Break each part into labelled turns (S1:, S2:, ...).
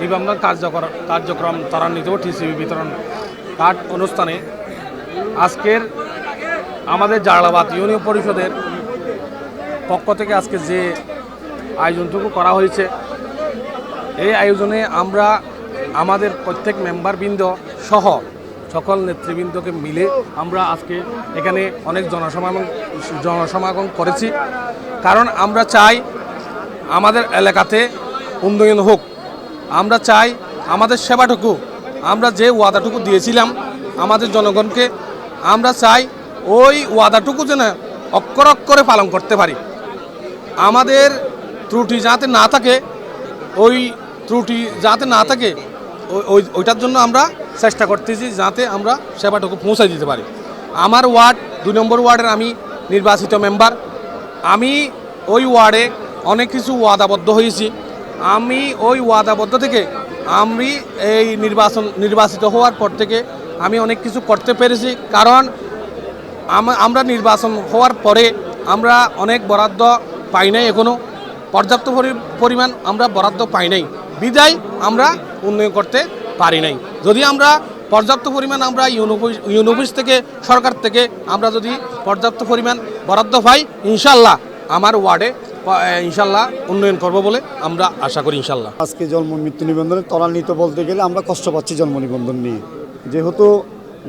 S1: নিবন্ধন কার্যকর কার্যক্রম ত্বরান্বিত টিসিবি বিতরণ কার্ড অনুষ্ঠানে আজকের আমাদের জালালাবাদ ইউনিয়ন পরিষদের পক্ষ থেকে আজকে যে আয়োজনটুকু করা হয়েছে, এই আয়োজনে আমরা আমাদের প্রত্যেক মেম্বারবৃন্দ সহ সকল নেতৃবৃন্দকে মিলে আমরা আজকে এখানে অনেক জনসমাগম জনসমাগম করেছি। কারণ আমরা চাই আমাদের এলাকাতে উন্নয়ন হোক। আমরা চাই আমাদের সেবাটুকু, আমরা যে ওয়াদাটুকু দিয়েছিলাম আমাদের জনগণকে, আমরা চাই ওই ওয়াদাটুকু যেন অক্ষর অক্ষরে পালন করতে পারি। আমাদের ত্রুটি যাতে না থাকে, ওই ত্রুটি যাতে না থাকে ওই- ওই, ওইটার জন্য আমরা চেষ্টা করতেছি যাতে আমরা সেবাটুকু পৌঁছায় দিতে পারি। আমার ওয়ার্ড, দুই নম্বর ওয়ার্ডের আমি নির্বাচিত মেম্বার আমি ওই ওয়ার্ডে অনেক কিছু ওয়াদাবদ্ধ হয়েছি। আমি ওই ওয়াদাবদ্ধ থেকে আমি এই নির্বাচন নির্বাচিত হওয়ার পর থেকে আমি অনেক কিছু করতে পেরেছি। কারণ আমরা নির্বাচন হওয়ার পরে আমরা অনেক বরাদ্দ পাই নাই এখনও পর্যাপ্ত পরি- পরিমাণ আমরা বরাদ্দ পাই নাই। বিদায় আমরা উন্নয়ন করতে পারি নাই। যদি আমরা পর্যাপ্ত পরিমাণ আমরা ইউনোফিস থেকে, সরকার থেকে আমরা যদি পর্যাপ্ত পরিমাণ বরাদ্দ পাই ইনশাল্লাহ আমার ওয়ার্ডে ইনশাল্লাহ উন্নয়ন করব বলে আমরা আশা করি ইনশাল্লাহ।
S2: আজকে জন্ম মৃত্যু নিবন্ধনে ত্বরান্বিত বলতে গেলে আমরা কষ্ট পাচ্ছি জন্ম নিবন্ধন নিয়ে। যেহেতু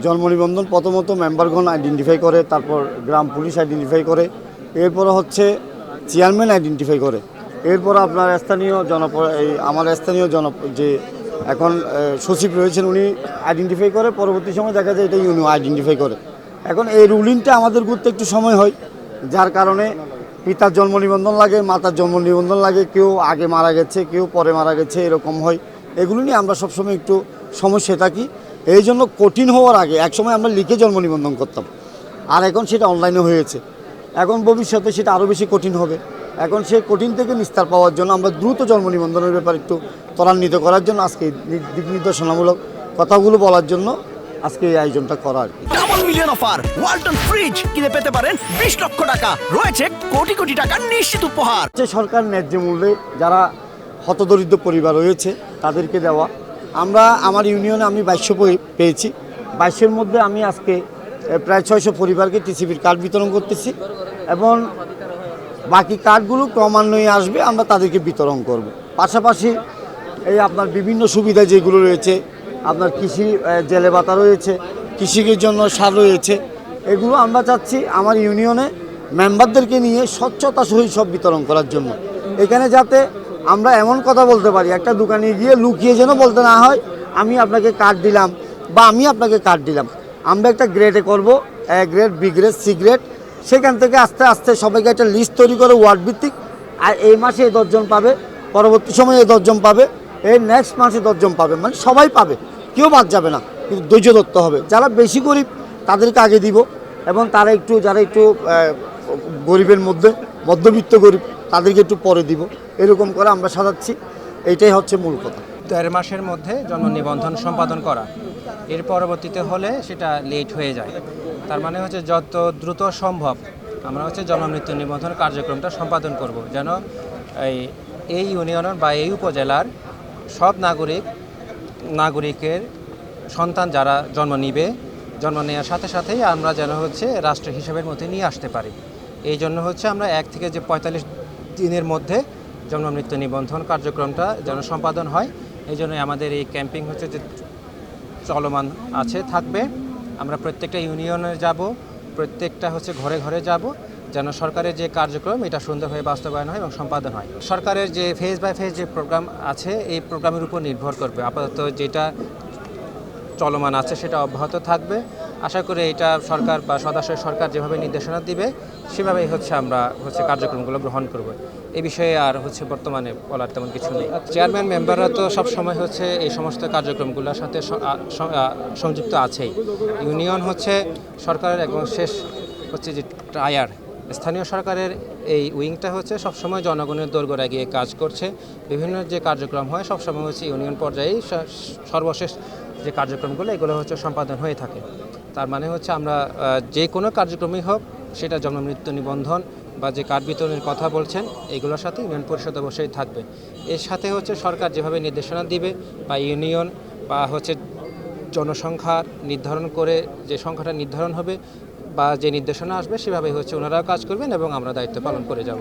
S2: জন্ম নিবন্ধন প্রথমত মেম্বারগণ আইডেন্টিফাই করে, তারপর গ্রাম পুলিশ আইডেন্টিফাই করে, এরপর হচ্ছে চেয়ারম্যান আইডেন্টিফাই করে। এরপর আপনার স্থানীয় জনপ, এই আমার স্থানীয় জন যে এখন সচিব রয়েছেন উনি আইডেন্টিফাই করে, পরবর্তী সময় দেখা যায় এটা ইউনিও আইডেন্টিফাই করে। এখন এই রুলিংটা আমাদের করতে একটু সময় হয়, যার কারণে পিতার জন্ম নিবন্ধন লাগে, মাতার জন্ম নিবন্ধন লাগে, কেউ আগে মারা গেছে, কেউ পরে মারা গেছে, এরকম হয়। এগুলো নিয়ে আমরা সবসময় একটু সমস্যায় থাকি। এই জন্য কঠিন হওয়ার আগে একসময় আমরা লিখে জন্ম নিবন্ধন করতাম। আর এখন সেটা অনলাইনে হয়েছে। এখন ভবিষ্যতে সেটা আরও বেশি কঠিন হবে। এখন সে কঠিন থেকে নিস্তার পাওয়ার জন্য আমরা দ্রুত জন্ম নিবন্ধনের ব্যাপারে একটু ত্বরান্বিত করার জন্য আজকে দিক নির্দেশনামূলক কথাগুলো বলার জন্য আজকে এই আয়োজনটা করা আর কি।
S3: Double million offer Walton fridge কিনে পেতে পারেন বিশ লক্ষ টাকা। রয়েছে কোটি কোটি টাকার নিশ্চিত উপহার।
S2: হচ্ছে সরকার ন্যায্য মূল্যে যারা হতদরিদ্র পরিবার রয়েছে তাদেরকে দেওয়া। আমরা আমার ইউনিয়নে আমি বাইশশো পেয়েছি। বাইশের মধ্যে আমি আজকে এ, প্রায় ছয়শো পরিবারকে টিসিবির কার্ড বিতরণ করতেছি এবং বাকি কার্ডগুলো ক্রমান্বয়ে আসবে আমরা তাদেরকে বিতরণ করব। পাশাপাশি এই আপনার বিভিন্ন সুবিধা যেগুলো রয়েছে আপনার কৃষি জেলে ভাতা রয়েছে, কৃষিকের জন্য সার রয়েছে, এগুলো আমরা চাচ্ছি আমার ইউনিয়নে মেম্বারদেরকে নিয়ে স্বচ্ছতা সহিত সব বিতরণ করার জন্য। এখানে যাতে আমরা এমন কথা বলতে পারি, একটা দোকানে গিয়ে লুকিয়ে যেন বলতে না হয়, আমি আপনাকে কার্ড দিলাম বা আমি আপনাকে কার্ড দিলাম। আমরা একটা গ্রেডে করব A grade B grade C grade সেখান থেকে আস্তে আস্তে সবাইকে একটা লিস্ট তৈরি করে ওয়ার্ড ভিত্তিক, আর এই মাসে এই দশজন পাবে, পরবর্তী সময়ে এই দশজন পাবে। এই নেক্সট মাসে দশজন পাবে। মানে সবাই পাবে। কেউ বাদ যাবে না। কিন্তু ধৈর্য ধরতে হবে। যারা বেশি গরিব, তাদেরকে আগে দিব। এবং তারা একটু, যারা একটু গরিবের মধ্যে, মধ্যবিত্ত গরিব, তাদেরকে একটু পরে দিব। এরকম করে আমরা সাজাচ্ছি। এইটাই হচ্ছে মূল কথা।
S4: দেড় মাসের মধ্যে জন্ম নিবন্ধন সম্পাদন করা। এর পরবর্তীতে হলে সেটা লেট হয়ে যায়। তার মানে হচ্ছে যত দ্রুত সম্ভব আমরা হচ্ছে জন্ম মৃত্যু নিবন্ধন কার্যক্রমটা সম্পাদন করব। যেন এই এই ইউনিয়নের বা এই উপজেলার সব নাগরিক, নাগরিকের সন্তান যারা জন্ম নিবে, জন্ম নেওয়ার সাথে সাথেই আমরা যেন হচ্ছে রাষ্ট্র হিসাবের মধ্যে নিয়ে আসতে পারি। এই জন্য হচ্ছে আমরা এক থেকে যে পঁয়তাল্লিশ দিনের মধ্যে জন্ম মৃত্যু নিবন্ধন কার্যক্রমটা যেন সম্পাদন হয়। এই জন্যই আমাদের এই ক্যাম্পিং হচ্ছে যে চলমান আছে, থাকবে। আমরা প্রত্যেকটা ইউনিয়নে যাব, প্রত্যেকটা হচ্ছে ঘরে ঘরে যাব। যেন সরকারের যে কার্যক্রম, এটা সুন্দরভাবে বাস্তবায়ন হয় এবং সম্পাদন হয়। সরকারের যে ফেজ বাই ফেজ যে প্রোগ্রাম আছে, এই প্রোগ্রামের উপর নির্ভর করবে। আপাতত যেটা চলমান আছে, সেটা অব্যাহত থাকবে। আশা করি এটা সরকার বা সদস্য সরকার যেভাবে নির্দেশনা দিবে, সেভাবেই হচ্ছে আমরা হচ্ছে কার্যক্রমগুলো গ্রহণ করব। এই বিষয়ে আর হচ্ছে বর্তমানে বলার তেমন কিছু নেই। চেয়ারম্যান মেম্বাররা তো সব সময় হচ্ছে এই সমস্ত কার্যক্রমগুলোর সাথে সংযুক্ত আছেই। ইউনিয়ন হচ্ছে সরকারের একদম শেষ হচ্ছে যে টায়ার স্থানীয় সরকারের এই উইংটা হচ্ছে সবসময় জনগণের দোরগোড়ায় গিয়ে কাজ করছে। বিভিন্ন যে কার্যক্রম হয়, সবসময় হচ্ছে ইউনিয়ন পর্যায়েই সর্বশেষ যে কার্যক্রমগুলো, এগুলো হচ্ছে সম্পাদন হয়ে থাকে। তার মানে হচ্ছে আমরা যে কোনো কার্যক্রমই হোক, সেটা জন্ম, মৃত্যু নিবন্ধন বা যে কার্ড বিতরণের কথা বলছেন, এগুলোর সাথে ইউনিয়ন পরিষদ অবশ্যই থাকবে। এর সাথে হচ্ছে সরকার যেভাবে নির্দেশনা দিবে বা ইউনিয়ন বা হচ্ছে জনসংখ্যা নির্ধারণ করে যে সংখ্যাটা নির্ধারণ হবে বা যে নির্দেশনা আসবে সেভাবে হচ্ছে ওনারাও কাজ করবেন এবং আমরা দায়িত্ব পালন করে যাব।